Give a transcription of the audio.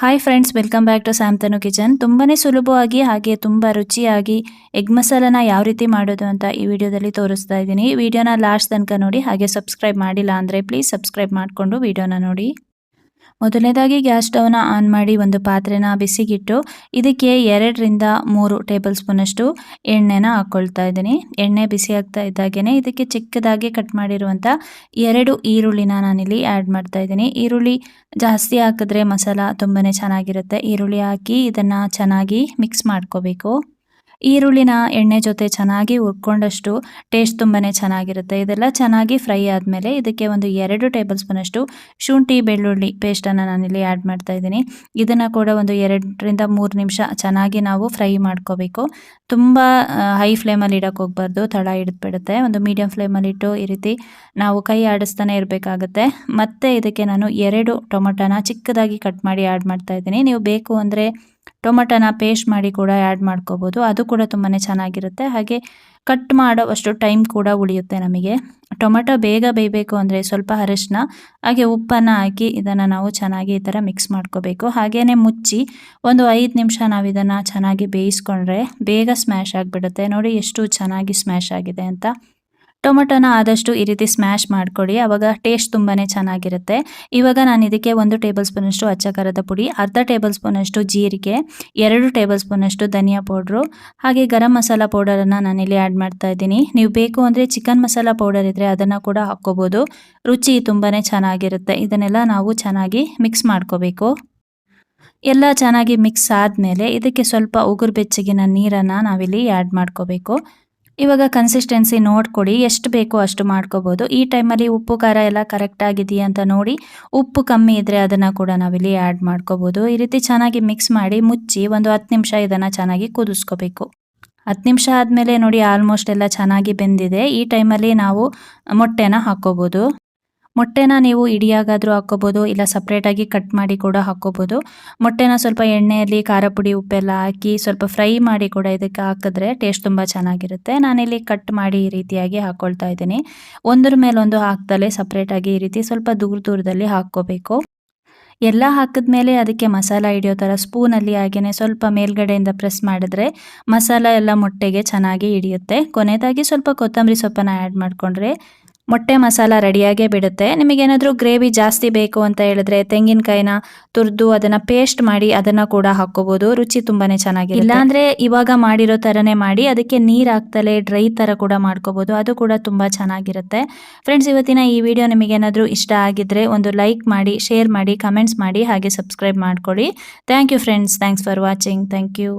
Hi friends welcome back to ಸ್ಯಾಮ್ತನು kitchen ತುಂಬಾ ಸುಲಭವಾಗಿ ಹಾಗೆ ತುಂಬ ರುಚಿಯಾಗಿ ಎಗ್ ಮಸಾಲನ ಯಾವ ರೀತಿ ಮಾಡೋದು ಅಂತ ಈ ವಿಡಿಯೋದಲ್ಲಿ ತೋರಿಸ್ತಾ ಇದ್ದೀನಿ. ವಿಡಿಯೋನ ಲಾಸ್ಟ್ ತನಕ ನೋಡಿ ಹಾಗೆ ಸಬ್ಸ್ಕ್ರೈಬ್ ಮಾಡಿಲ್ಲ ಅಂದರೆ ಪ್ಲೀಸ್ ಸಬ್ಸ್ಕ್ರೈಬ್ ಮಾಡಿಕೊಂಡು ವಿಡಿಯೋನ ನೋಡಿ. ಮೊದಲನೇದಾಗಿ ಗ್ಯಾಸ್ ಸ್ಟವ್ನ ಆನ್ ಮಾಡಿ ಒಂದು ಪಾತ್ರೆನ ಬಿಸಿಗಿಟ್ಟು, ಇದಕ್ಕೆ ಎರಡರಿಂದ ಮೂರು ಟೇಬಲ್ ಸ್ಪೂನಷ್ಟು ಎಣ್ಣೆನ ಹಾಕ್ಕೊಳ್ತಾ ಇದ್ದೀನಿ. ಎಣ್ಣೆ ಬಿಸಿ ಆಗ್ತಾ ಇದ್ದಾಗೇ ಇದಕ್ಕೆ ಚಿಕ್ಕದಾಗಿ ಕಟ್ ಮಾಡಿರುವಂಥ ಎರಡು ಈರುಳ್ಳಿನ ನಾನಿಲ್ಲಿ ಆ್ಯಡ್ ಮಾಡ್ತಾ ಇದ್ದೀನಿ. ಈರುಳ್ಳಿ ಜಾಸ್ತಿ ಹಾಕಿದ್ರೆ ಮಸಾಲ ತುಂಬಾ ಚೆನ್ನಾಗಿರುತ್ತೆ. ಈರುಳ್ಳಿ ಹಾಕಿ ಇದನ್ನು ಚೆನ್ನಾಗಿ ಮಿಕ್ಸ್ ಮಾಡ್ಕೋಬೇಕು. ಈರುಳ್ಳಿನ ಎಣ್ಣೆ ಜೊತೆ ಚೆನ್ನಾಗಿ ಹುರ್ಕೊಂಡಷ್ಟು ಟೇಸ್ಟ್ ತುಂಬಾ ಚೆನ್ನಾಗಿರುತ್ತೆ. ಇದೆಲ್ಲ ಚೆನ್ನಾಗಿ ಫ್ರೈ ಆದಮೇಲೆ ಇದಕ್ಕೆ ಒಂದು ಎರಡು ಟೇಬಲ್ ಸ್ಪೂನಷ್ಟು ಶುಂಠಿ, ಬೆಳ್ಳುಳ್ಳಿ ಪೇಸ್ಟನ್ನು ನಾನಿಲ್ಲಿ ಆ್ಯಡ್ ಮಾಡ್ತಾ ಇದ್ದೀನಿ. ಇದನ್ನು ಕೂಡ ಒಂದು ಎರಡರಿಂದ ಮೂರು ನಿಮಿಷ ಚೆನ್ನಾಗಿ ನಾವು ಫ್ರೈ ಮಾಡ್ಕೋಬೇಕು. ತುಂಬ ಹೈ ಫ್ಲೇಮಲ್ಲಿ ಇಡೋಕೆ ಹೋಗ್ಬಾರ್ದು. ತಳ ಹಿಡಿದ್ಬಿಡುತ್ತೆ. ಒಂದು ಮೀಡಿಯಂ ಫ್ಲೇಮಲ್ಲಿ ಇಟ್ಟು ಈ ರೀತಿ ನಾವು ಕೈ ಆಡಿಸ್ತಾನೆ ಇರಬೇಕಾಗುತ್ತೆ. ಮತ್ತು ಇದಕ್ಕೆ ನಾನು ಎರಡು ಟೊಮೊಟೊನ ಚಿಕ್ಕದಾಗಿ ಕಟ್ ಮಾಡಿ ಆ್ಯಡ್ ಮಾಡ್ತಾ ಇದ್ದೀನಿ. ನೀವು ಬೇಕು ಅಂದರೆ ಟೊಮೊಟೊನ ಪೇಸ್ಟ್ ಮಾಡಿ ಕೂಡ ಆ್ಯಡ್ ಮಾಡ್ಕೋಬೋದು. ಅದು ಕೂಡ ತುಂಬಾ ಚೆನ್ನಾಗಿರುತ್ತೆ. ಹಾಗೆ ಕಟ್ ಮಾಡೋವಷ್ಟು ಟೈಮ್ ಕೂಡ ಉಳಿಯುತ್ತೆ ನಮಗೆ. ಟೊಮೆಟೊ ಬೇಗ ಬೇಯಬೇಕು ಅಂದರೆ ಸ್ವಲ್ಪ ಅರಶಿನ, ಹಾಗೆ ಉಪ್ಪನ್ನು ಹಾಕಿ ಇದನ್ನು ನಾವು ಚೆನ್ನಾಗಿ ಈ ಥರ ಮಿಕ್ಸ್ ಮಾಡ್ಕೋಬೇಕು. ಹಾಗೆಯೇ ಮುಚ್ಚಿ ಒಂದು ಐದು ನಿಮಿಷ ನಾವು ಇದನ್ನು ಚೆನ್ನಾಗಿ ಬೇಯಿಸ್ಕೊಂಡ್ರೆ ಬೇಗ ಸ್ಮ್ಯಾಶ್ ಆಗಿಬಿಡುತ್ತೆ. ನೋಡಿ ಎಷ್ಟು ಚೆನ್ನಾಗಿ ಸ್ಮ್ಯಾಶ್ ಆಗಿದೆ ಅಂತ. ಟೊಮೊಟೊನ ಆದಷ್ಟು ಈ ರೀತಿ ಸ್ಮ್ಯಾಶ್ ಮಾಡಿಕೊಡಿ. ಆವಾಗ ಟೇಸ್ಟ್ ತುಂಬಾ ಚೆನ್ನಾಗಿರುತ್ತೆ. ಇವಾಗ ನಾನು ಇದಕ್ಕೆ ಒಂದು ಟೇಬಲ್ ಸ್ಪೂನಷ್ಟು ಅಚ್ಚ ಖಾರದ ಪುಡಿ, ಅರ್ಧ ಟೇಬಲ್ ಸ್ಪೂನಷ್ಟು ಜೀರಿಗೆ, ಎರಡು ಟೇಬಲ್ ಸ್ಪೂನಷ್ಟು ಧನಿಯಾ ಪೌಡ್ರು, ಹಾಗೆ ಗರಂ ಮಸಾಲ ಪೌಡರನ್ನು ನಾನಿಲ್ಲಿ ಆ್ಯಡ್ ಮಾಡ್ತಾ ಇದ್ದೀನಿ. ನೀವು ಬೇಕು ಅಂದರೆ ಚಿಕನ್ ಮಸಾಲ ಪೌಡರ್ ಇದ್ದರೆ ಅದನ್ನು ಕೂಡ ಹಾಕ್ಕೋಬೋದು. ರುಚಿ ತುಂಬಾ ಚೆನ್ನಾಗಿರುತ್ತೆ. ಇದನ್ನೆಲ್ಲ ನಾವು ಚೆನ್ನಾಗಿ ಮಿಕ್ಸ್ ಮಾಡ್ಕೋಬೇಕು. ಎಲ್ಲ ಚೆನ್ನಾಗಿ ಮಿಕ್ಸ್ ಆದಮೇಲೆ ಇದಕ್ಕೆ ಸ್ವಲ್ಪ ಉಗುರು ಬೆಚ್ಚಗಿನ ನೀರನ್ನು ನಾವಿಲ್ಲಿ ಆ್ಯಡ್ ಮಾಡ್ಕೋಬೇಕು. ಇವಾಗ ಕನ್ಸಿಸ್ಟೆನ್ಸಿ ನೋಡ್ಕೊಡಿ, ಎಷ್ಟು ಬೇಕೋ ಅಷ್ಟು ಮಾಡ್ಕೋಬೋದು. ಈ ಟೈಮಲ್ಲಿ ಉಪ್ಪು, ಖಾರ ಎಲ್ಲ ಕರೆಕ್ಟ್ ಆಗಿದೆಯಾ ಅಂತ ನೋಡಿ, ಉಪ್ಪು ಕಮ್ಮಿ ಇದ್ದರೆ ಅದನ್ನು ಕೂಡ ನಾವಿಲ್ಲಿ ಆ್ಯಡ್ ಮಾಡ್ಕೋಬೋದು. ಈ ರೀತಿ ಚೆನ್ನಾಗಿ ಮಿಕ್ಸ್ ಮಾಡಿ ಮುಚ್ಚಿ ಒಂದು ಹತ್ತು ನಿಮಿಷ ಇದನ್ನು ಚೆನ್ನಾಗಿ ಕುದಿಸ್ಕೋಬೇಕು. ಹತ್ತು ನಿಮಿಷ ಆದಮೇಲೆ ನೋಡಿ ಆಲ್ಮೋಸ್ಟ್ ಎಲ್ಲ ಚೆನ್ನಾಗಿ ಬೆಂದಿದೆ. ಈ ಟೈಮಲ್ಲಿ ನಾವು ಮೊಟ್ಟೆನ ಹಾಕ್ಕೋಬೋದು. ಮೊಟ್ಟೆನ ನೀವು ಇಡಿಯಾಗಾದರೂ ಹಾಕ್ಕೋಬೋದು, ಇಲ್ಲ ಸಪ್ರೇಟಾಗಿ ಕಟ್ ಮಾಡಿ ಕೂಡ ಹಾಕ್ಕೋಬೋದು. ಮೊಟ್ಟೆನ ಸ್ವಲ್ಪ ಎಣ್ಣೆಯಲ್ಲಿ ಖಾರ ಪುಡಿ ಉಪ್ಪೆಲ್ಲ ಹಾಕಿ ಸ್ವಲ್ಪ ಫ್ರೈ ಮಾಡಿ ಕೂಡ ಇದಕ್ಕೆ ಹಾಕಿದ್ರೆ ಟೇಸ್ಟ್ ತುಂಬ ಚೆನ್ನಾಗಿರುತ್ತೆ. ನಾನಿಲ್ಲಿ ಕಟ್ ಮಾಡಿ ಈ ರೀತಿಯಾಗಿ ಹಾಕ್ಕೊಳ್ತಾ ಇದ್ದೀನಿ. ಒಂದ್ರ ಮೇಲೊಂದು ಹಾಕ್ದಲೆ ಸಪ್ರೇಟಾಗಿ ಈ ರೀತಿ ಸ್ವಲ್ಪ ದೂರ ದೂರದಲ್ಲಿ ಹಾಕ್ಕೋಬೇಕು. ಎಲ್ಲ ಹಾಕಿದ್ಮೇಲೆ ಅದಕ್ಕೆ ಮಸಾಲ ಹಿಡಿಯೋ ಥರ ಸ್ಪೂನಲ್ಲಿ ಹಾಗೆಯೇ ಸ್ವಲ್ಪ ಮೇಲ್ಗಡೆಯಿಂದ ಪ್ರೆಸ್ ಮಾಡಿದ್ರೆ ಮಸಾಲ ಎಲ್ಲ ಮೊಟ್ಟೆಗೆ ಚೆನ್ನಾಗಿ ಹಿಡಿಯುತ್ತೆ. ಕೊನೆಯದಾಗಿ ಸ್ವಲ್ಪ ಕೊತ್ತಂಬರಿ ಸೊಪ್ಪನ್ನು ಆ್ಯಡ್ ಮಾಡಿಕೊಂಡ್ರೆ ಮೊಟ್ಟೆ ಮಸಾಲ ರೆಡಿಯಾಗೇ ಬಿಡುತ್ತೆ. ನಿಮಗೇನಾದರೂ ಗ್ರೇವಿ ಜಾಸ್ತಿ ಬೇಕು ಅಂತ ಹೇಳಿದ್ರೆ ತೆಂಗಿನಕಾಯಿನ ತುರಿದು ಅದನ್ನು ಪೇಸ್ಟ್ ಮಾಡಿ ಅದನ್ನು ಕೂಡ ಹಾಕ್ಕೋಬೋದು. ರುಚಿ ತುಂಬಾ ಚೆನ್ನಾಗಿ ಇಲ್ಲಾಂದರೆ ಇವಾಗ ಮಾಡಿರೋ ಥರನೇ ಮಾಡಿ ಅದಕ್ಕೆ ನೀರು ಹಾಕ್ತಲೇ ಡ್ರೈ ಥರ ಕೂಡ ಮಾಡ್ಕೋಬೋದು. ಅದು ಕೂಡ ತುಂಬ ಚೆನ್ನಾಗಿರುತ್ತೆ. ಫ್ರೆಂಡ್ಸ್ ಇವತ್ತಿನ ಈ ವಿಡಿಯೋ ನಿಮಗೇನಾದರೂ ಇಷ್ಟ ಆಗಿದ್ರೆ ಒಂದು ಲೈಕ್ ಮಾಡಿ, ಶೇರ್ ಮಾಡಿ, ಕಮೆಂಟ್ಸ್ ಮಾಡಿ ಹಾಗೆ ಸಬ್ಸ್ಕ್ರೈಬ್ ಮಾಡ್ಕೊಳ್ಳಿ. Thank you friends thanks for watching thank you